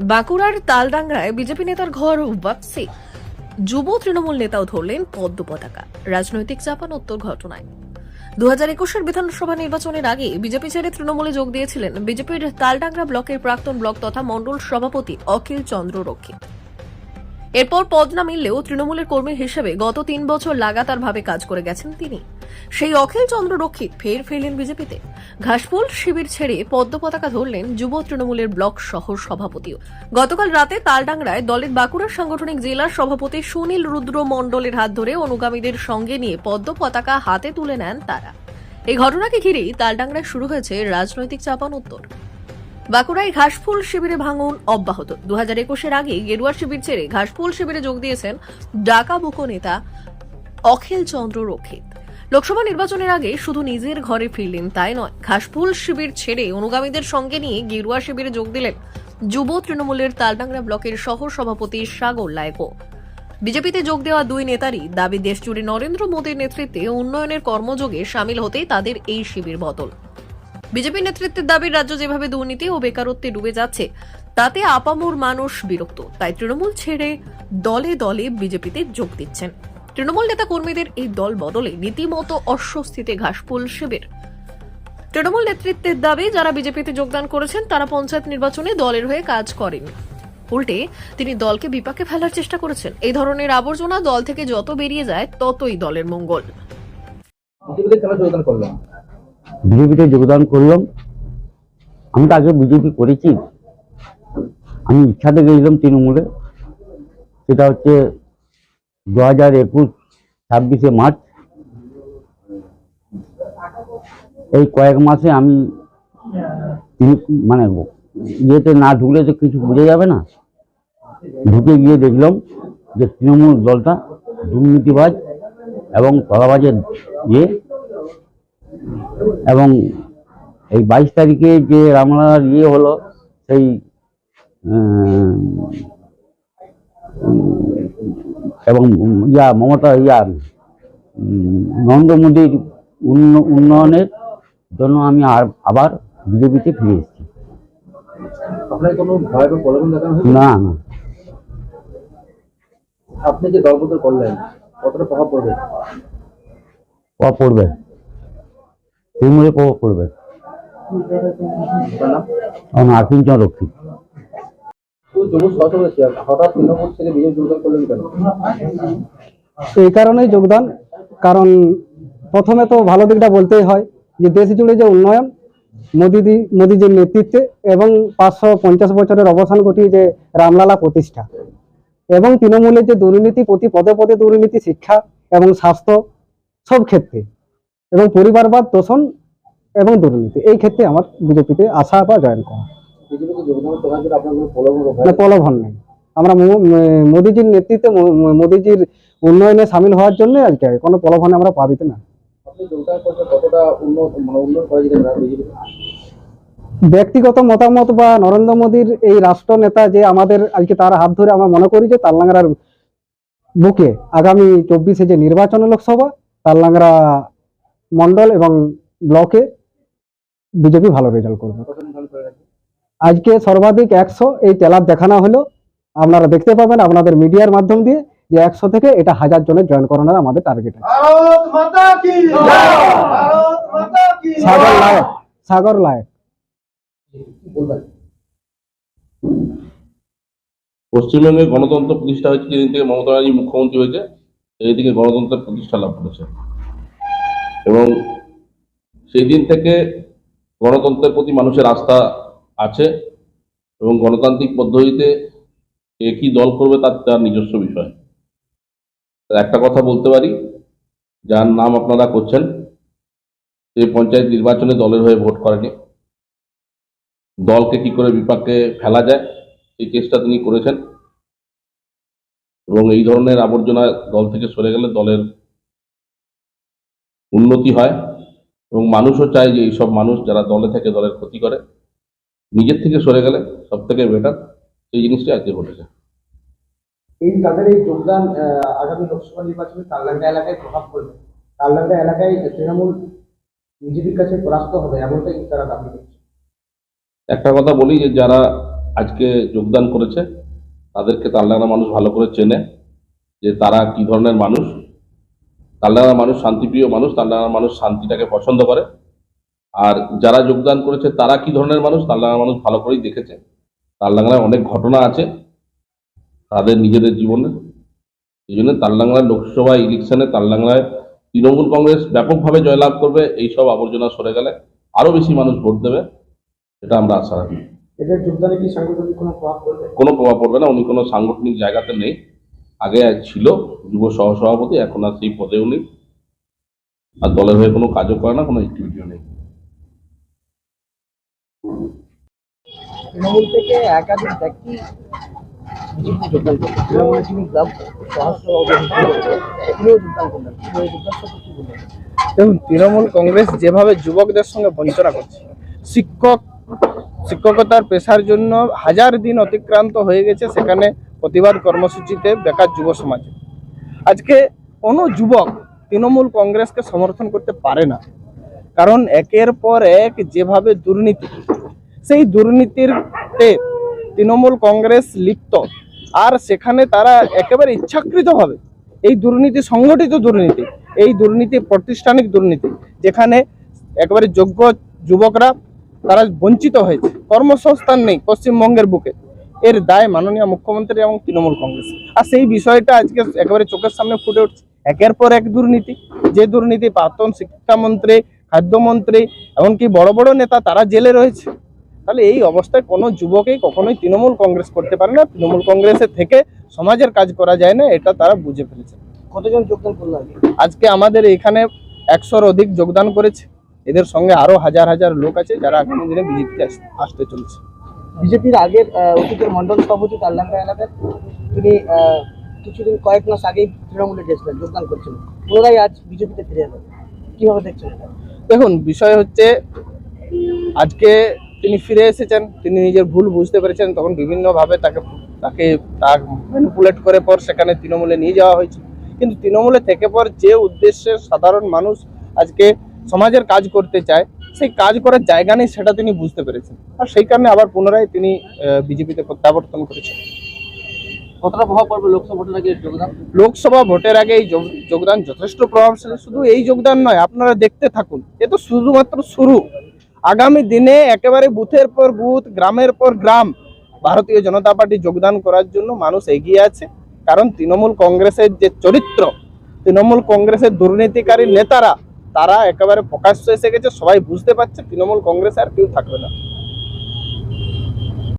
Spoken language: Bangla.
বাঁকুড়ার তালডাংরায় বিজেপি নেতার ঘর ওয়াপসি যুব তৃণমূল নেতাও ধরলেন পদ্ম পতাকা। রাজনৈতিক চাপানোত্তর ঘটনায়। দু হাজার একুশের বিধানসভা নির্বাচনের আগে বিজেপি ছেড়ে তৃণমূলে যোগ দিয়েছিলেন বিজেপির তালডাংরা ব্লকের প্রাক্তন ব্লক তথা মণ্ডল সভাপতি অখিল চন্দ্র রক্ষিত। এরপর পদ না মিললেও তৃণমূলের কর্মী হিসেবে গত তিন বছর লাগাতারভাবে কাজ করে গেছেন তিনি। সেই অখিল চন্দ্র রক্ষিত ফের ফিরলেন বিজেপিতে। ঘাসফুল শিবির ছেড়ে পদ্ম পতাকা ধরলেন যুব তৃণমূলের ব্লক শহর সভাপতিও। গতকাল রাতে তালডাংরায় দলের বাঁকুড়ার সাংগঠনিক জেলার সভাপতি সুনীল রুদ্র মণ্ডলের হাত ধরে অনুগামীদের সঙ্গে নিয়ে পদ্ম পতাকা হাতে তুলে নেন তারা। এই ঘটনাকে ঘিরেই তালডাংরায় শুরু হয়েছে রাজনৈতিক চাপান উত্তর। বাঁকুড়ায় ঘাসফুল শিবিরে ভাঙন অব্যাহত। দু হাজার একুশের আগে গেরুয়া শিবির ছেড়ে ঘাসফুল শিবিরে যোগ দিয়েছেন ডাকা বুকো নেতা অখিল চন্দ্র রক্ষিত। লোকসভা নির্বাচনের আগে শুধু নিজের ঘরে ফিরলেন, তাই নয়। ঘাসফুল শিবির ছেড়ে অনুগামীদের সঙ্গে নিয়ে গেরুয়া শিবিরে যোগ দিলেন যুব তৃণমূলের তালডাংরা ব্লকের শহর সভাপতি সাগর লায়কো। বিজেপিতে যোগ দেওয়া দুই নেতারই দাবি, দেশজুড়ে নরেন্দ্র মোদীর নেতৃত্বে উন্নয়নের কর্মযোগে সামিল হতেই তাদের এই শিবির বদল। বিজেপি নেতৃত্বের দাবি, রাজ্য যেভাবে দুর্নীতি ও বেকারত্বে ডুবে যাচ্ছে, তাতে আপামর মানুষ বিরক্ত, তাই তৃণমূল ছেড়ে দলে দলে বিজেপিতে যোগ দিচ্ছেন। তৃণমূল নেতা কর্মীদের এই দল বদলে রীতিমতো অস্বস্তিতে ঘাসফুল শিবির। তৃণমূল নেতৃত্বের দাবি যারা বিজেপিতে যোগদান করেছেন তারা পঞ্চায়েত নির্বাচনে দলের হয়ে কাজ করেন। উল্টে তিনি দলকে বিপাকে ফেলার চেষ্টা করেছেন। এই ধরনের আবর্জনা দল থেকে যত বেরিয়ে যায় ততই দলের মঙ্গল। বিজেপিতে যোগদান করলেন বিজেপিতে যোগদান করলাম। আমি তো আগে বিজেপি করেছি। আমি ইচ্ছাতে গেছিলাম তৃণমূলে। সেটা হচ্ছে দু হাজার একুশ ছাব্বিশে মার্চ। এই কয়েক মাসে আমি মানে ইয়েতে না ঢুকলে তো কিছু বোঝা যাবে না। ঢুকে গিয়ে দেখলাম যে তৃণমূল দলটা দুর্নীতিবাজ এবং তলাবাজের ইয়ে এবং এই বাইশ তারিখে যে রামলার ইয়ে হলো, সেই এবং ইয়া মমতা ইয়া নরেন্দ্র মোদীর উন্নয়নের জন্য আমি আর আবার বিজেপিতে ফিরে এসেছি। না না। আপনি যে দলবদল করলেন কতটা প্রভাব পড়বে? প্রভাব পড়বে। তৃণমূলে প্রভাব পড়বে। এই কারণেই যোগদান, কারণ প্রথমে তো ভালো দিকটা বলতেই হয় যে দেশ জুড়ে যে উন্নয়ন মোদিদি মোদিজির নেতৃত্বে এবং পাঁচশো পঞ্চাশ বছরের অবসান ঘটিয়ে যে রামলালা প্রতিষ্ঠা। এবং তৃণমূলের যে দুর্নীতি প্রতি পদে পদে দুর্নীতি, শিক্ষা এবং স্বাস্থ্য সব ক্ষেত্রে, এবং পরিবারবাদ তোষণ এবং দুর্নীতি, এই ক্ষেত্রে আমার বিজেপিতে আশা বা জয়েন করা প্রলোভন প্রলোভন নেই। আমরা মোদিজির নেতৃত্বে মোদিজির উন্নয়নে সামিল হওয়ার জন্য আজকে কোনো প্রলোভনে আমরা পাবিতে না। মানে ব্যক্তিগত মতামত বা নরেন্দ্র মোদীর এই রাষ্ট্র নেতা যে আমাদের আজকে তার হাত ধরে আমরা মনে করি যে তাললাঙ্গার বুকে আগামী চব্বিশে যে নির্বাচন লোকসভা তাললাঙ্গা মন্ডল এবং ব্লকে বিজেপি ভালো রেজাল্ট করবে। আজকে সর্বাধিক একশো এই টেলার দেখানো হলো। আপনারা দেখতে পাবেন আপনাদের মিডিয়ার মাধ্যম দিয়ে যে একশো থেকে এটা হাজার জনের জয়েন করানোর আমাদের টার্গেট আছে। সাগর লায়ক সাগর লায়ক। পশ্চিমবঙ্গে গণতন্ত্র প্রতিষ্ঠা হয়েছে যেদিন থেকে মমতা ব্যানার্জি মুখ্যমন্ত্রী হয়েছে সেই দিকে গণতন্ত্রের প্রতিষ্ঠা লাভ করেছে। এবং সেই দিন থেকে গণতন্ত্রের প্রতি মানুষের আস্থা আছে এবং গণতান্ত্রিক পদ্ধতিতে কে কি দল করবে তার তার নিজস্ব বিষয়। একটা কথা বলতে পারি, যার নাম আপনারা করছেন সেই পঞ্চায়েত নির্বাচনে দলের হয়ে ভোট করেনি। দলকে কি করে বিপাকে ফেলা যায়, এই চেষ্টা তিনি করেছেন। এবং এই ধরনের আবর্জনা দল থেকে সরে গেলে দলের উন্নতি হয় এবং মানুষও চায় যে এইসব মানুষ যারা দলে থেকে দলের ক্ষতি করে নিজের থেকে সরে গেলে সব থেকে বেটার সেই জিনিসটি আজকে ঘটেছে। এই তাদের এই যোগদান আগামী লোকসভা নির্বাচনে তালডাঙ্গা এলাকায় প্রভাব পড়বে। তালডাঙ্গা এলাকায় তৃণমূল বিজেপির কাছে পরাস্ত হবে এমনটাই তারা দাবি করছে। একটা কথা বলি যে যারা আজকে যোগদান করেছে তাদেরকে তালডাংরা মানুষ ভালো করে চেনে যে তারা কি ধরনের মানুষ। তালডাংরা মানুষ শান্তিপ্রিয় মানুষ তালডাংরা মানুষ শান্তিটাকে পছন্দ করে। আর যারা যোগদান করেছে তারা কি ধরনের মানুষ? তালডাংরা মানুষ ভালো করেই দেখেছে। তালডাংরায় অনেক ঘটনা আছে তাদের নিজেদের জীবনে। এই জন্য তালডাংরা লোকসভা ইলেকশনে তালডাংরায় তৃণমূল কংগ্রেস ব্যাপকভাবে জয়লাভ করবে এইসব আবর্জনা সরে গেলে আরও বেশি মানুষ ভোট দেবে সেটা আমরা আশা রাখি। এদের যোগদানে কি সাংগঠনিক কোনো প্রভাব পড়বে? কোনো প্রভাব পড়বে না উনি কোনো সাংগঠনিক জায়গাতে নেই। আগে ছিল যুব সহসভাপতি এখন আর সেই পদেও নেই। আর দলের হয়ে কোনো কাজও করে না কোনো অ্যাক্টিভিটিও নেই। তৃণমূল থেকে একাধিক ব্যক্তি দেখুন, তৃণমূল কংগ্রেস যেভাবে যুবকদের সঙ্গে বঞ্চনা করছে, শিক্ষক, শিক্ষকতার পেশার জন্য হাজার দিন অতিক্রান্ত হয়ে গেছে সেখানে প্রতিবাদ কর্মসূচিতে বেকার যুব সমাজে। আজকে কোনো যুবক তৃণমূল কংগ্রেসকে সমর্থন করতে পারে না। কারণ একের পর এক যেভাবে দুর্নীতি সেই দুর্নীতিরতে তৃণমূল কংগ্রেস লিপ্ত। আর সেখানে তারা একেবারে ইচ্ছাকৃতভাবে এই দুর্নীতি, সংগঠিত দুর্নীতি, এই দুর্নীতি, প্রাতিষ্ঠানিক দুর্নীতি, যেখানে একেবারে যোগ্য যুবকরা তারা বঞ্চিত হয়েছে। কর্মসংস্থান নেই পশ্চিমবঙ্গের বুকে। এর দায় মাননীয় মুখ্যমন্ত্রী এবং তৃণমূল কংগ্রেস। আর সেই বিষয়টা আজকে একেবারে চোখের সামনে ফুটে উঠছে। একের পর এক দুর্নীতি। যে দুর্নীতি প্রাক্তন শিক্ষামন্ত্রী, খাদ্যমন্ত্রী, এমনকি বড় বড় নেতা, তারা জেলে রয়েছে। তাহলে এই অবস্থায় কোনো যুবকেই কখনোই তৃণমূল কংগ্রেস করতে পারে না। তৃণমূল কংগ্রেসের থেকে সমাজের কাজ করা যায় না এটা তারা বুঝে ফেলেছে। কতজন যোগদান করল আজকে আমাদের এখানে একশোর অধিক যোগদান করেছে। এদের সঙ্গে আরও হাজার হাজার লোক আছে যারা আগামী দিনে বিজেপিতে আসতে চলেছে। বিজেপির আগের অতীতের মন্ডল সভাপতি কাল্লাঙ্গা এলাকার তিনি কিছুদিন কয়েক মাস আগেই তৃণমূলে গেছিলেন যোগদান করছিলেন। পুনরায় আজ বিজেপিতে ফিরে এলেন। কীভাবে দেখছেন দেখুন বিষয় হচ্ছে আজকে তিনি ফিরে এসেছেন তিনি নিজের ভুল বুঝতে পেরেছেন তখন বিভিন্নভাবে তাকে তাকে তার ম্যানিপুলেট করে পর সেখানে তৃণমূলে নিয়ে যাওয়া হয়েছে কিন্তু তৃণমূলে থেকে পর যে উদ্দেশ্যে সাধারণ মানুষ আজকে সমাজের কাজ করতে চায় সেই কাজ করার জায়গা নেই সেটা তিনি বুঝতে পেরেছেন। আর সেই কারণে আবার পুনরায় তিনি বিজেপিতে প্রত্যাবর্তন করেছেন। কতটা প্রভাব পড়বে লোকসভা ভোটের আগে যোগদান? লোকসভা ভোটের আগে এই যোগ- যোগদান যথেষ্ট প্রভাবশালী। শুধু এই যোগদান নয় আপনারা দেখতে থাকুন এ তো শুধুমাত্র শুরু। আগামী দিনে একেবারে বুথের পর বুথ, গ্রামের পর গ্রাম ভারতীয় জনতা পার্টি যোগদান করার জন্য মানুষ এগিয়ে আছে। কারণ তৃণমূল কংগ্রেসের যে চরিত্র, তৃণমূল কংগ্রেসের দুর্নীতিকারী নেতারা, তারা একেবারে প্রকাশ্য এসে গেছে। সবাই বুঝতে পারছে তৃণমূল কংগ্রেস আর কেউ থাকবে না।